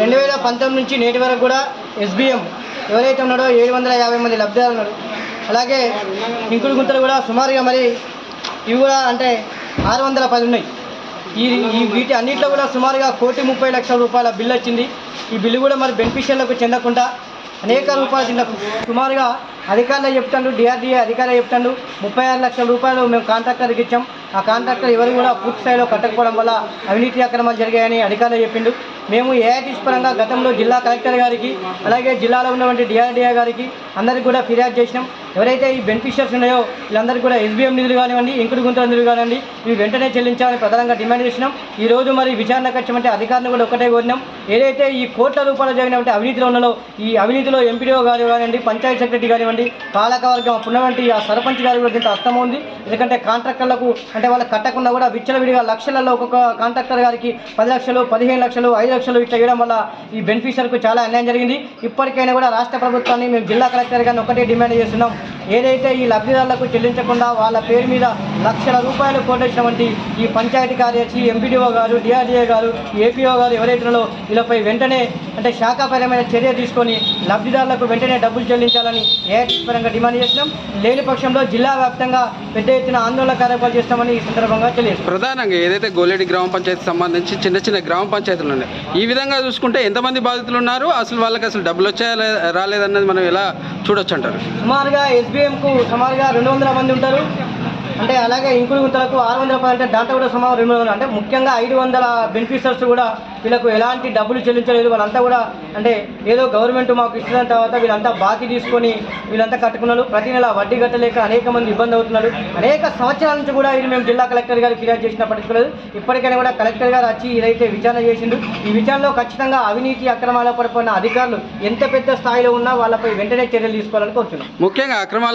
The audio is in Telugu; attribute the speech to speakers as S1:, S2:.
S1: రెండు వేల పంతొమ్మిది నుంచి నేటి వరకు కూడా ఎస్బీఎం ఎవరైతే ఉన్నాడో ఏడు వందల యాభై మంది లబ్ధిదారులు ఉన్నారు. అలాగే ఇంకుడు గుంతలు కూడా సుమారుగా మరి ఇవి కూడా అంటే ఆరు వందల పది ఉన్నాయి. ఈ వీటి అన్నింటిలో కూడా సుమారుగా కోటి ముప్పై లక్షల రూపాయల బిల్లు వచ్చింది. ఈ బిల్లు కూడా మరి బెనిఫిషియర్లకు చెందకుండా అనేక రూపాయలు చిన్న సుమారుగా అధికారులు చెప్తాడు డిఆర్డీఏ అధికారులు చెప్తాడు ముప్పై ఆరు లక్షల రూపాయలు మేము కాంట్రాక్టర్కి ఇచ్చాం. ఆ కాంట్రాక్టర్ ఎవరు కూడా పూర్తి స్థాయిలో కట్టకపోవడం వల్ల అవినీతి అక్రమాలు జరిగాయని అధికారులు చెప్పిండు మేము ఏఐటీస్ పరంగా గతంలో జిల్లా కలెక్టర్ గారికి అలాగే జిల్లాలో ఉన్నటువంటి డిఆర్డిఏ గారికి అందరికి కూడా ఫిర్యాదు చేసినాం. ఎవరైతే ఈ బెనిఫిషియర్స్ ఉన్నాయో వీళ్ళందరికీ కూడా ఎస్బీఎం నిధులు కానివ్వండి ఇంకుడు గుంతల నిధులు కానివ్వండి ఇవి వెంటనే చెల్లించాలని ప్రధానంగా డిమాండ్ చేసినాం ఈ రోజు మరి విచారణ వచ్చామంటే అధికారులు కూడా ఒకటే కోరినాం. ఏదైతే ఈ కోట్ల రూపాయలు జరిగినటువంటి అవినీతిలో ఉన్నదో ఈ అవినీతిలో ఎంపీడీఓ గారు కానివ్వండి పంచాయత్ సెక్రటరీ కానివ్వండి పాలకవర్గం ఉన్నటువంటి ఆ సర్పంచ్ గారు కూడా దీంతో అర్థం ఉంది. ఎందుకంటే కాంట్రాక్టర్లకు అంటే వాళ్ళు కట్టకుండా కూడా విచ్చలవిడిగా లక్షలలో ఒక్కొక్క కాంట్రాక్టర్ గారికి పది లక్షలు పదిహేను లక్షలు ఐదు లక్షలు ఇట్లా ఇవ్వడం వల్ల ఈ బెనిఫిషియర్కు చాలా అన్యాయం జరిగింది. ఇప్పటికైనా కూడా రాష్ట్ర ప్రభుత్వాన్ని మేము జిల్లా కలెక్టర్ గారిని ఒకటే డిమాండ్ చేస్తున్నాం. ఏదైతే ఈ లబ్ధిదారులకు చెల్లించకుండా వాళ్ళ పేరు మీద లక్షల రూపాయలు కోటేసినటువంటి ఈ పంచాయతీ కార్యదర్శి ఎంపీడీఓ గారు డిఆర్డీఏ గారు ఏపీఓ గారు ఎవరైతే ఉన్నారో వీళ్ళపై వెంటనే అంటే శాఖాపరమైన చర్య తీసుకొని లబ్ధిదారులకు వెంటనే డబ్బులు చెల్లించాలని ఏఐటీ పరంగా డిమాండ్ చేసినాం లేని పక్షంలో జిల్లా వ్యాప్తంగా పెద్ద ఎత్తున ఆందోళన కార్యక్రమాలు చేస్తామని ఈ సందర్భంగా తెలియజేస్తాం
S2: ప్రధానంగా ఏదైతే గోలేడి గ్రామ పంచాయతీ సంబంధించి చిన్న చిన్న గ్రామ పంచాయతీలు ఉన్నాయి ఈ విధంగా చూసుకుంటే ఎంతమంది బాధితులు ఉన్నారు? అసలు వాళ్ళకి అసలు డబ్బులు వచ్చాయా రాలేదన్నది మనం ఎలా చూడొచ్చు అంటారు?
S1: సుమారుగా ఎస్బీఎంకు సుమారుగా రెండు వందల మంది ఉంటారు. అంటే అలాగే ఇంకుడు గుంతలకు ఆరు వందల పది అంటే దాంట్లో కూడా సుమారు రెండు వందలు అంటే ముఖ్యంగా ఐదు వందల బెనిఫిషర్స్ కూడా వీళ్ళకు ఎలాంటి డబ్బులు చెల్లించలేదు. వాళ్ళంతా కూడా అంటే ఏదో గవర్నమెంట్ మాకు ఇచ్చిన తర్వాత వీళ్ళంతా బాకీ తీసుకొని వీళ్ళంతా కట్టుకున్నారు. ప్రతి నెల వడ్డీ కట్టలేక అనేక మంది ఇబ్బంది అవుతున్నారు. అనేక సంవత్సరాల నుంచి కూడా ఇది మేము జిల్లా కలెక్టర్ గారు ఫిర్యాదు చేసిన పట్టించుకోలేదు ఇప్పటికైనా కూడా కలెక్టర్ గారు వచ్చి ఇదైతే విచారణ చేసిండు. ఈ విచారణలో ఖచ్చితంగా అవినీతి అక్రమాల పడిపోయిన అధికారులు ఎంత పెద్ద స్థాయిలో ఉన్నా వాళ్ళపై వెంటనే చర్యలు తీసుకోవాలని కోరుతున్నాం
S2: ముఖ్యంగా అక్రమాలు